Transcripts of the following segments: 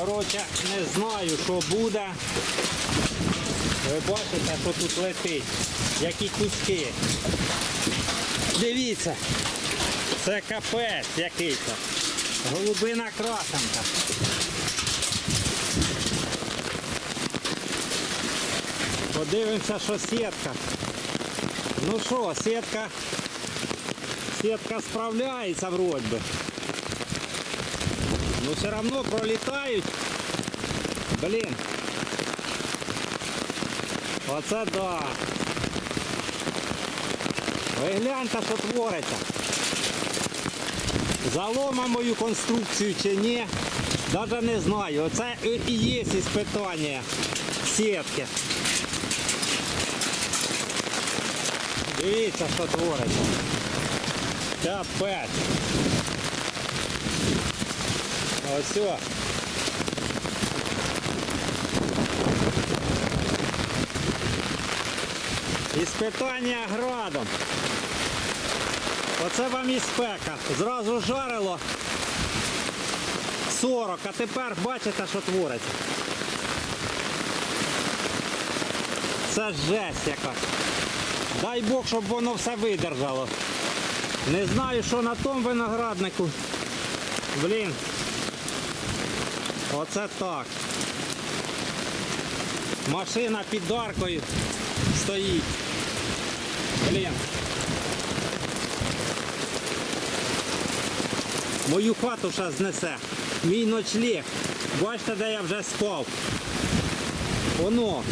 Коротше, не знаю, що буде. Ви бачите, що тут летить. Які куски. Дивіться. Це капець який-то. Голубина красенка. Подивимося, що сітка. Ну що, сітка. Сітка справляється вроді би. Ну все одно пролітають. Блін. Оце да. Ви гляньте, що твориться. Залома мою конструкцію чи ні, навіть не знаю. Оце і є іспитання сітки. Дивіться, що твориться. Капець. Ось. о. Іспитання градом. Оце вам і спека. Зразу жарило 40, а тепер бачите, що твориться. Це жесть якась. Дай Бог, щоб воно все видержало. Не знаю, що на тому винограднику. Блін. Оце так. Машина під аркою стоїть. Блін. Мою хату ще знесе. Мій ночліг. Бачите, де я вже спав. Воно.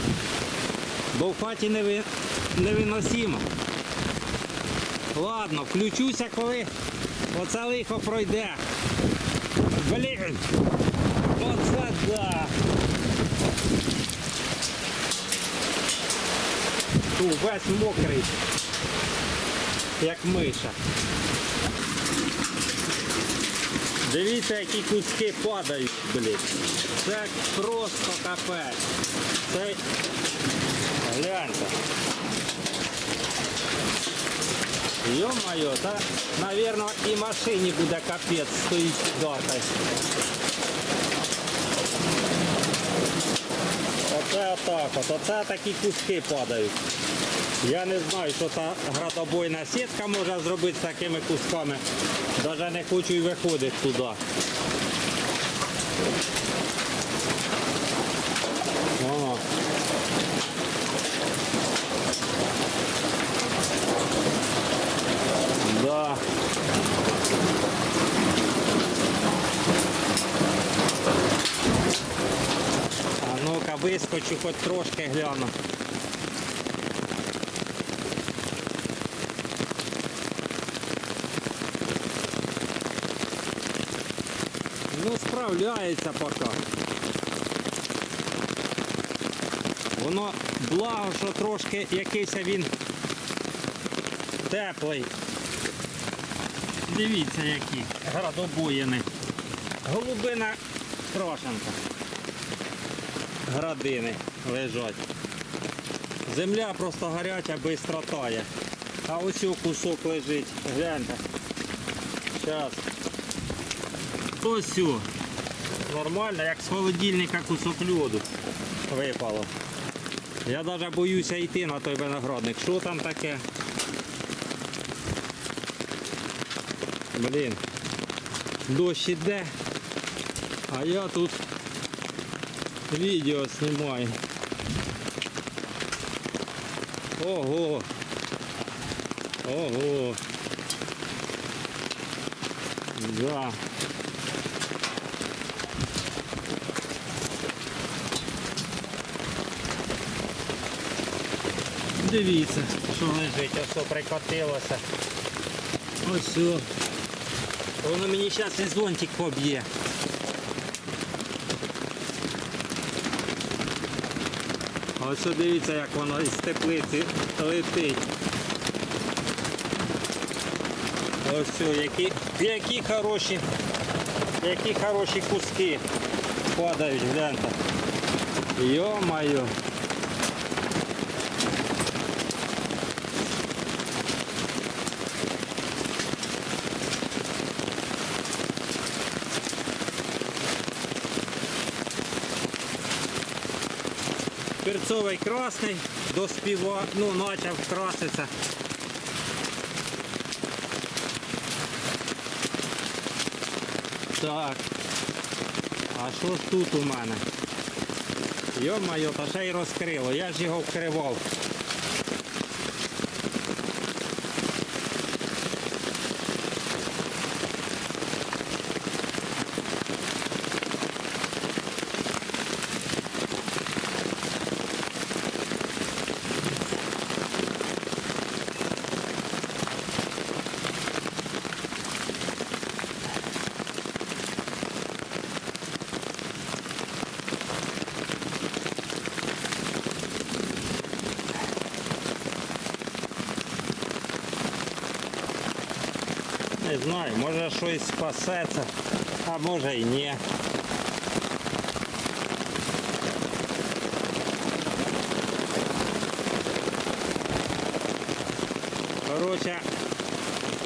Бо в хаті не ви- невиносимо. Ладно, включуся, коли оце лихо пройде. Блін. Оце да. Ту весь мокрий. Як миша. Дивіться, які куски падають, блін. Це просто капець. Це гляньте. Йо-моє, та, навірно, і машині буде капець стоїть під Оце отак от, оце такі куски падають. Я не знаю, що та градобойна сітка може зробити з такими кусками. Навіть не хочу і виходити туди. Да. А ну-ка вискочу, хоч трошки гляну. Ну, справляється поки. Воно благо, що трошки якийсь він теплий. Дивіться які градобоїни. Голубина крошенка. Градини лежать. Земля просто гаряча, швидко тає. А ось о кусок лежить. Гляньте. Зараз. Ось о. Нормально, як з холодильника кусок льоду випало. Я навіть боюся йти на той виноградник. Що там таке? Блін. Дощ іде. А я тут відео знімаю. Ого. Ого. Да. Дивіться, що лежить, ось що прикотилося. Ось все. Воно мені зараз і зонтик поб'є. Ось дивіться, як воно із теплиці летить. Ось які, які хороші, які хороші куски падають, гляньте. Йо-моє. Перцовий красний доспіва, ну, почав краситься. Так. А що тут у мене? Йо-моє, та ще й розкрило. Я ж його вкривав. Не знаю, щось спасеться, а може і ні. Коротше,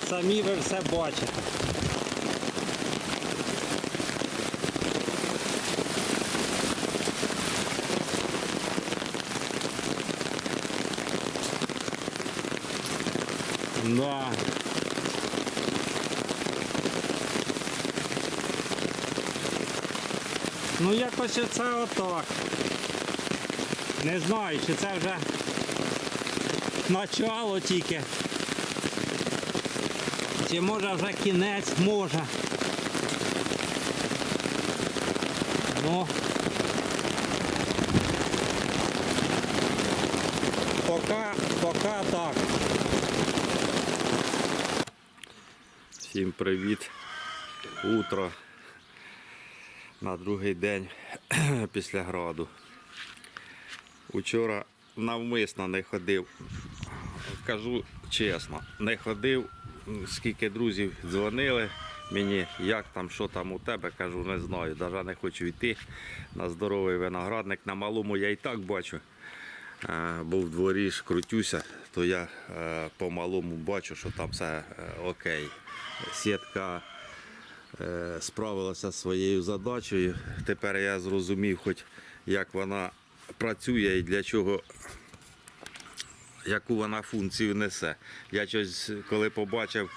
самі ви все бачите. Да. Оце отак. Не знаю, чи це вже начало тільки. Чи може вже кінець, може. Ну. Пока, пока так. Всім привіт. Утро на другий день після граду. Учора навмисно не ходив. Кажу чесно, не ходив, скільки друзів дзвонили мені, як там, що там у тебе, кажу, не знаю. Навіть не хочу йти на здоровий виноградник. На малому я і так бачу. Е, Бо в дворі ж крутюся, то я е, по малому бачу, що там все е, окей. Сітка справилася зі своєю задачею. Тепер я зрозумів, хоч як вона працює і для чого, яку вона функцію несе. Я щось, коли побачив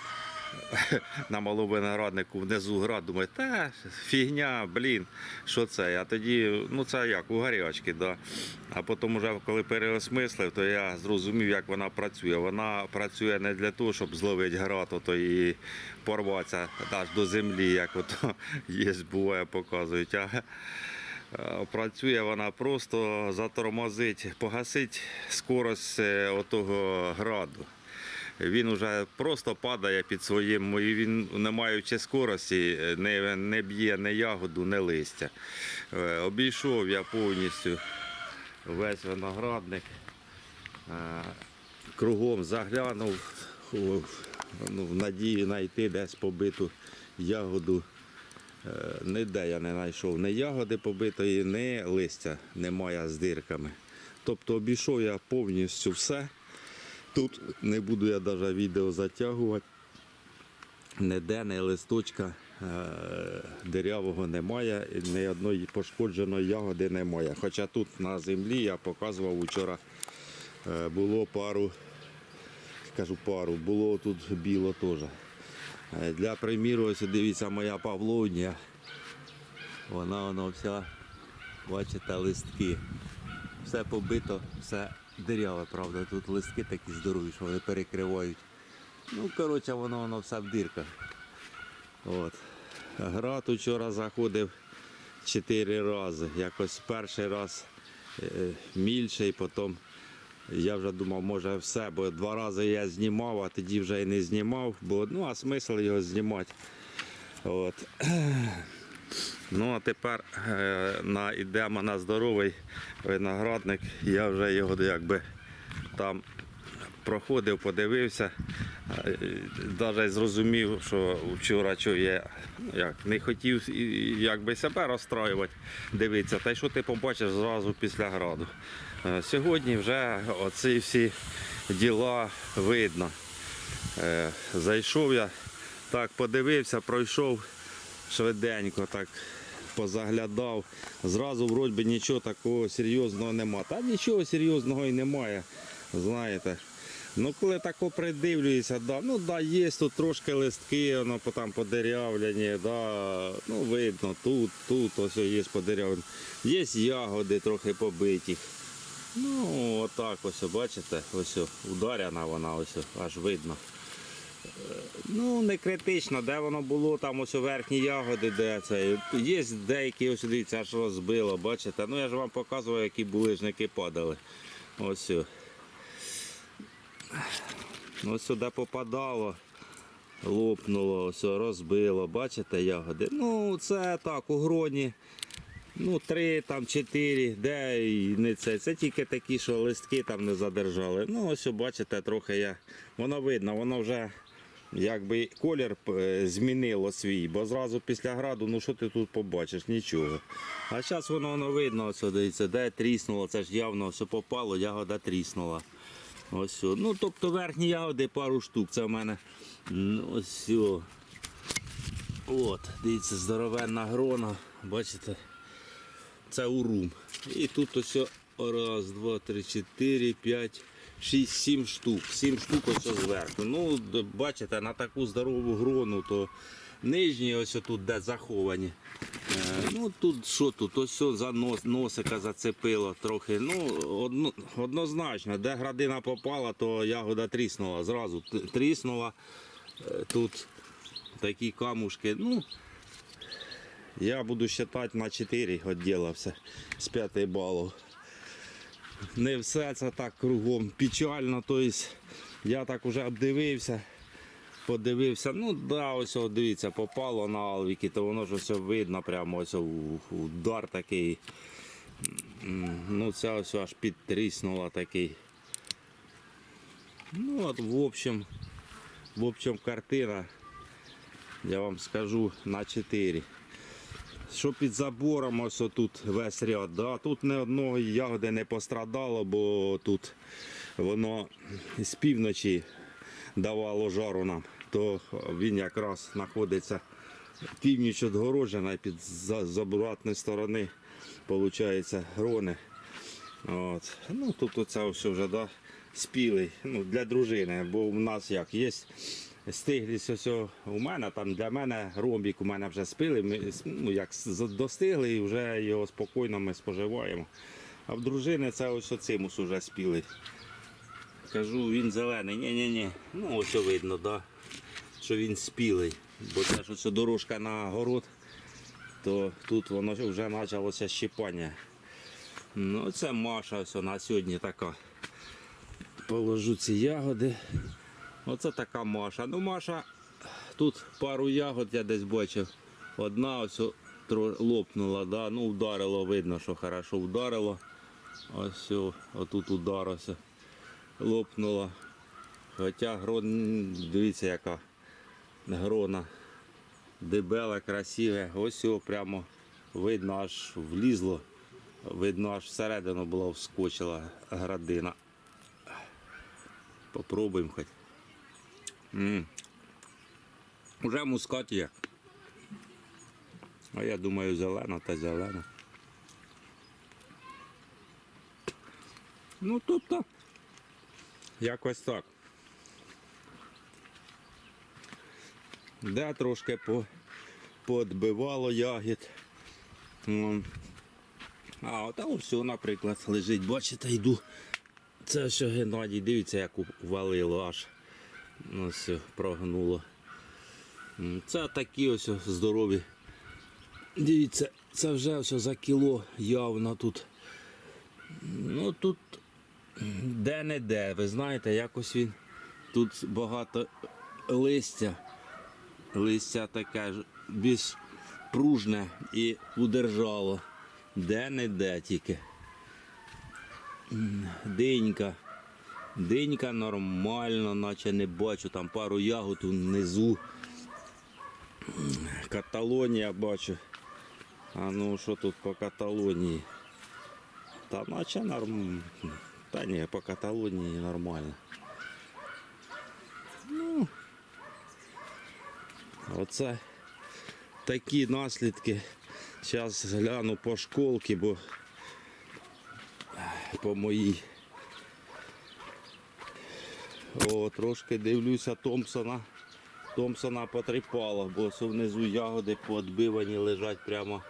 на малому винограднику внизу град, думаю, та фігня, блін, що це? А тоді, ну це як, у гарячки, да. А потім, вже, коли переосмислив, то я зрозумів, як вона працює. Вона працює не для того, щоб зловити град, ото і порватися аж до землі, як ото є, буває, показують. А Працює вона просто затормозить, погасить скорость е, отого граду. Він вже просто падає під своїм, і він, не маючи скорості, е, не, не б'є ні ягоду, ні листя. Е, Обійшов я повністю весь виноградник, е, кругом заглянув в- ну, надії знайти десь побиту ягоду. Ніде я не знайшов ні ягоди побитої, ні листя немає з дирками. Тобто обійшов я повністю все. Тут не буду я навіть відео затягувати. Ніде ні листочка е, дирявого немає, ні одної пошкодженої ягоди немає. Хоча тут на землі я показував вчора е, було пару, кажу пару, було тут біло теж. Е, Для приміру, ось дивіться, моя павловня. Вона вона вся, бачите, листки. Все побито, все диряве, правда. Тут листки такі здорові, що вони перекривають. Ну, коротше, воно воно все в дирках. От. Град вчора заходив чотири рази. Якось перший раз е, мільший, потім я вже думав, може все, бо два рази я знімав, а тоді вже і не знімав, бо ну а смисл його знімати. От. Ну а тепер е, на, йдемо на здоровий виноградник. Я вже його якби там проходив, подивився. Навіть зрозумів, що вчора що я як, не хотів якби себе розстраювати, дивитися, та й що ти побачиш зразу після граду. Е, Сьогодні вже оці всі діла видно. Е, Зайшов я, так подивився, пройшов швиденько, так позаглядав. Зразу вроді нічого такого серйозного нема. Та нічого серйозного і немає. Знаєте. Ну, коли тако придивлюєшся, да, ну да, є тут трошки листки, воно там подерявлені, да, ну видно, тут, тут ось є подерявлені. Є ягоди трохи побиті. Ну, отак ось, бачите, ось ударяна вона, ось аж видно. Ну, не критично, де воно було, там ось верхні ягоди, де це. Є деякі, ось дивіться, аж розбило, бачите. Ну я ж вам показував, які булижники падали. Ось. Ось сюди попадало, лопнуло, ось розбило, бачите ягоди. Ну, це так, у гроні. Ну, три, там, чотири, де і не це. Це тільки такі, що листки там не задержали. Ну, ось бачите, трохи я. Воно видно, воно вже якби колір е, змінило свій, бо зразу після граду, ну що ти тут побачиш? Нічого. А зараз воно, воно видно, ось дивіться, де тріснуло, це ж явно все попало, ягода тріснула. Ось. Ну, тобто верхні ягоди пару штук. Це в мене ось. От, дивіться, здоровенна грона, бачите? Це урум. І тут ось раз, два, три, чотири, п'ять, шість, сім штук. Сім штук ось зверху. Ну, бачите, на таку здорову грону, то нижні ось тут де заховані. Е, ну тут що тут? Ось за нос, носика зацепило трохи. Ну, одно, однозначно, де градина попала, то ягода тріснула. Зразу тріснула. Е, Тут такі камушки. Ну, я буду вважати на 4 відділився з 5 балів. Не все це так кругом печально. Тобто я так вже обдивився, подивився. Ну да, ось о, дивіться, попало на алвіки, то воно ж все видно, прямо ось удар такий. Ну, це ось аж підтріснуло такий. Ну от в общем, в общем картина, я вам скажу, на 4. Що під забором, ось тут весь ряд. Да? Тут ні одної ягоди не пострадало, бо тут воно з півночі давало жару нам. То він якраз знаходиться північ відгороджена і під з обратної сторони виходить грони. От. Ну, тут оце все вже да, спілий ну, для дружини, бо в нас як є стиглість ось у мене, там для мене ромбік у мене вже спили, ми ну, як достигли і вже його спокійно ми споживаємо. А в дружини це ось оцимус уже спілий. Кажу, він зелений. Ні-ні-ні. Ну ось видно, да, що він спілий. Бо це ж ось дорожка на город, то тут воно вже почалося щипання. Ну, це Маша ось на сьогодні така. Положу ці ягоди. Оце така Маша. Ну, Маша, тут пару ягод я десь бачив. Одна ось лопнула, да? ну вдарило, видно, що хорошо вдарило. Ось отут ударився. Лопнула. Хоча грон, дивіться, яка грона. Дебеле, красиве. Ось його прямо видно, аж влізло. Видно, аж всередину була вскочила градина. Попробуємо хоч. М Уже мускат є. А я думаю, зелена та зелена. Ну, тобто, якось так. Де трошки по, подбивало ягід. А от все, наприклад, лежить. Бачите, йду. Це що Геннадій, дивіться, як увалило аж. Ну, все, прогнуло. Це такі ось здорові. Дивіться, це вже все за кіло явно тут. Ну тут де-не-де, ви знаєте, якось він. Тут багато листя. Листя таке більш пружне і удержало. Де-не-де тільки. Динька. Динька нормально, наче не бачу, там пару ягод внизу. Каталонія бачу. А ну що тут по Каталонії? Та наче норм. Та ні, по Каталонії нормально. Ну, оце такі наслідки Зараз гляну по школки, бо по моїй. О, трошки дивлюся Томпсона. Томпсона потріпало, бо внизу ягоди поотбивані лежать прямо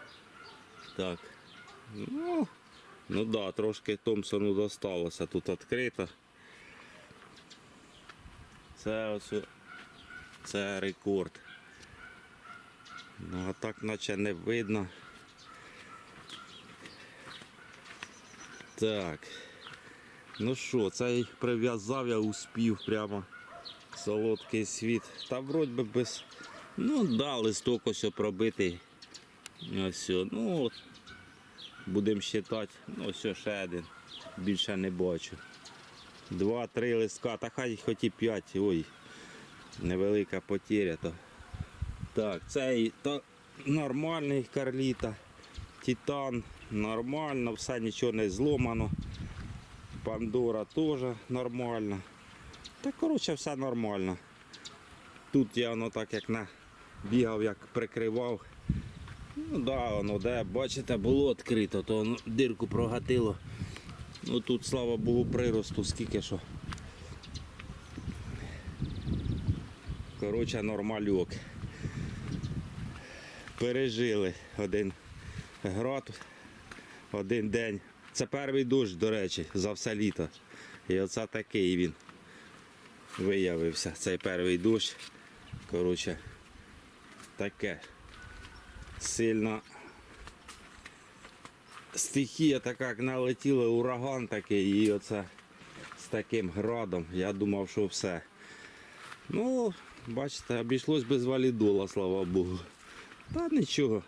так. Ну, ну да, трошки Томпсону досталося. Тут відкрито. Це ось це рекорд. Ну, а так наче не видно. Так. Ну що, цей прив'язав, я успів прямо. Солодкий світ. Та вроді би без. Ну да, листок ось пробитий. Ось, ну. Будемо вважати. Ну ось ще один. Більше не бачу. Два-три листка, та хай хоч і п'ять. Ой. Невелика потеря. То. Так, цей то нормальний карліта. Титан нормально, все нічого не зломано. Пандора теж нормально. Та коротше все нормально. Тут я воно так як на бігав, як прикривав. Ну да, воно де, бачите, було відкрито, то воно дирку прогатило. Ну тут, слава Богу, приросту скільки що. Коротше, нормальок. Пережили один град, один день. Це перший дощ, до речі, за все літо. І оце такий він виявився. Цей перший дощ. Коротше, таке. Сильно стихія така, як налетіла, ураган такий, і оце з таким градом. Я думав, що все. Ну, бачите, обійшлось без валідола, слава Богу. Та нічого.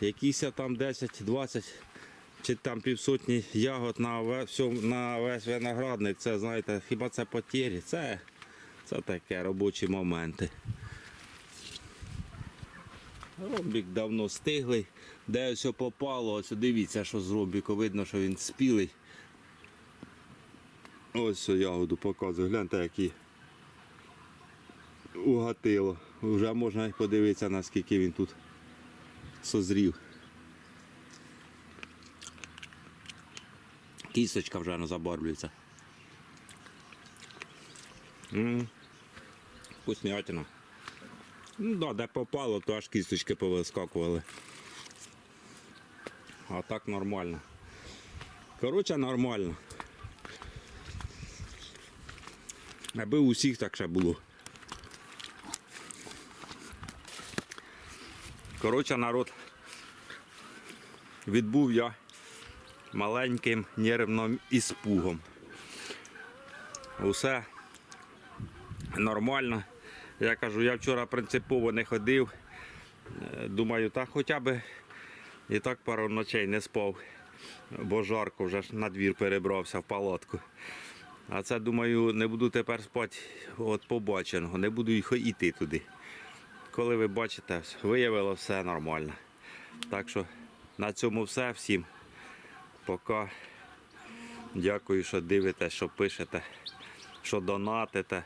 Якісь там 10-20 чи там півсотні ягод на весь, на весь виноградник, це знаєте, хіба це потері? Це, це таке робочі моменти. Ромбік давно стиглий. Де ось попало, ось дивіться, що з ромбіку. Видно, що він спілий. Ось ягоду показую. Гляньте, який угатило. Вже можна подивитися, наскільки він тут созрів. Кісточка вже не забарвлюється. М, Вкуснятина. Ну да, де попало, то аж кісточки повискакували. А так нормально. Коротше, нормально. Аби у всіх так ще було. Коротше, народ, відбув я маленьким нервним іспугом. Усе нормально. Я кажу, я вчора принципово не ходив. Е, Думаю, так хоча б і так пару ночей не спав, бо жарко вже ж на двір перебрався в палатку. А це думаю, не буду тепер спати от побаченого, не буду йти туди. Коли ви бачите, виявило все нормально. Так що на цьому все. Всім пока. Дякую, що дивитесь, що пишете, що донатите.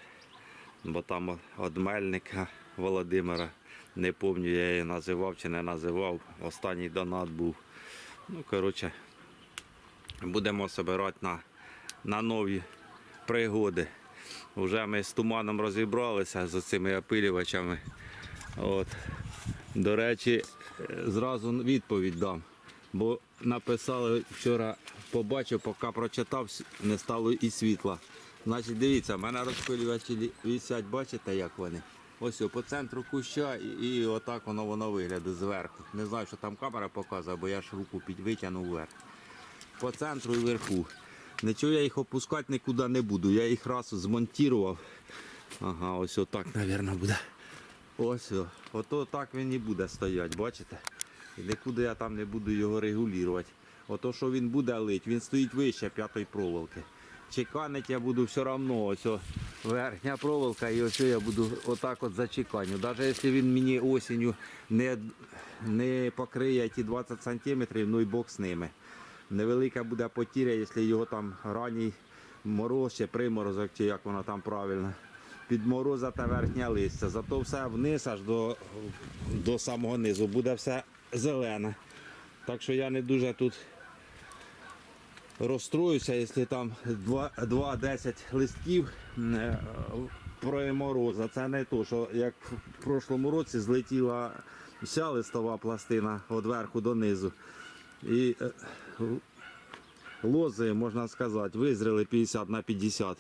Бо там від Мельника Володимира, не пам'ятаю, я її називав чи не називав. Останній донат був. Ну, коротше, будемо збирати на, на нові пригоди. Вже ми з туманом розібралися з цими опилювачами. От. До речі, е, зразу відповідь дам. Бо написали вчора, побачив, поки прочитав, не стало і світла. Значить, дивіться, в мене розпилювачі висять, бачите, як вони? Ось по центру куща і, і отак воно воно виглядає зверху. Не знаю, що там камера показує, бо я ж руку витягнув вверх. По центру і вверху. Нічого я їх опускати нікуди не буду. Я їх раз змонтував. Ага, ось отак, мабуть, буде. Ось, ото так він і буде стояти, бачите? Нікуди я там не буду його регулювати. Ото що він буде лить, він стоїть вище п'ятої проволоки. Чеканить я буду все одно, ось верхня проволока і ось я буду отак от зачеканю. Навіть якщо він мені осінню не, не покриє ті 20 см, ну і Бог з ними. Невелика буде потіря, якщо його там ранній мороз чи приморозок, чи як воно там правильно. Підмороза та верхня листя. Зато все вниз аж до, до самого низу буде все зелена. Так що я не дуже тут розстроюся, якщо там 2-10 листків е, промороза. Це не то, що як в прошлому році злетіла вся листова пластина від верху до низу. І е, лози, можна сказати, визріли 50 на 50.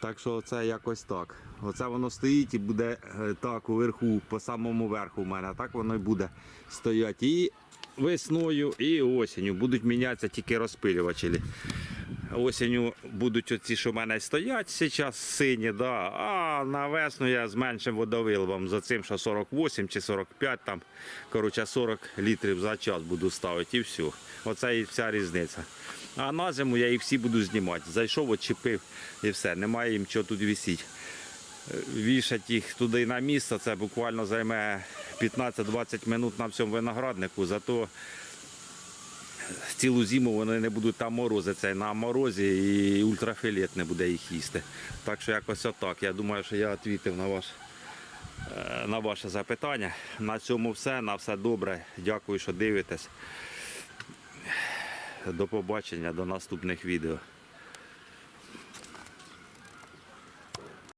Так що це якось так. Оце воно стоїть і буде е, так уверху, по самому верху в мене. Так воно і буде стояти. І весною, і осінню будуть мінятися тільки розпилювачі. Осінню будуть оці, що в мене стоять зараз сині, да. а на весну я з меншим водовилом за цим, що 48 чи 45, там, коротше, 40 літрів за час буду ставити і все. Оце і вся різниця. А на зиму я їх всі буду знімати. Зайшов, очепив і все. Немає їм чого тут висіти. Вішать їх туди на місце, це буквально займе 15-20 минут на всьому винограднику, зато цілу зиму вони не будуть там морозитися на морозі і ультрафіолет не буде їх їсти. Так що якось отак. Я думаю, що я відповів на ваш. е, На ваше запитання. На цьому все. На все добре. Дякую, що дивитесь. До побачення, до наступних відео.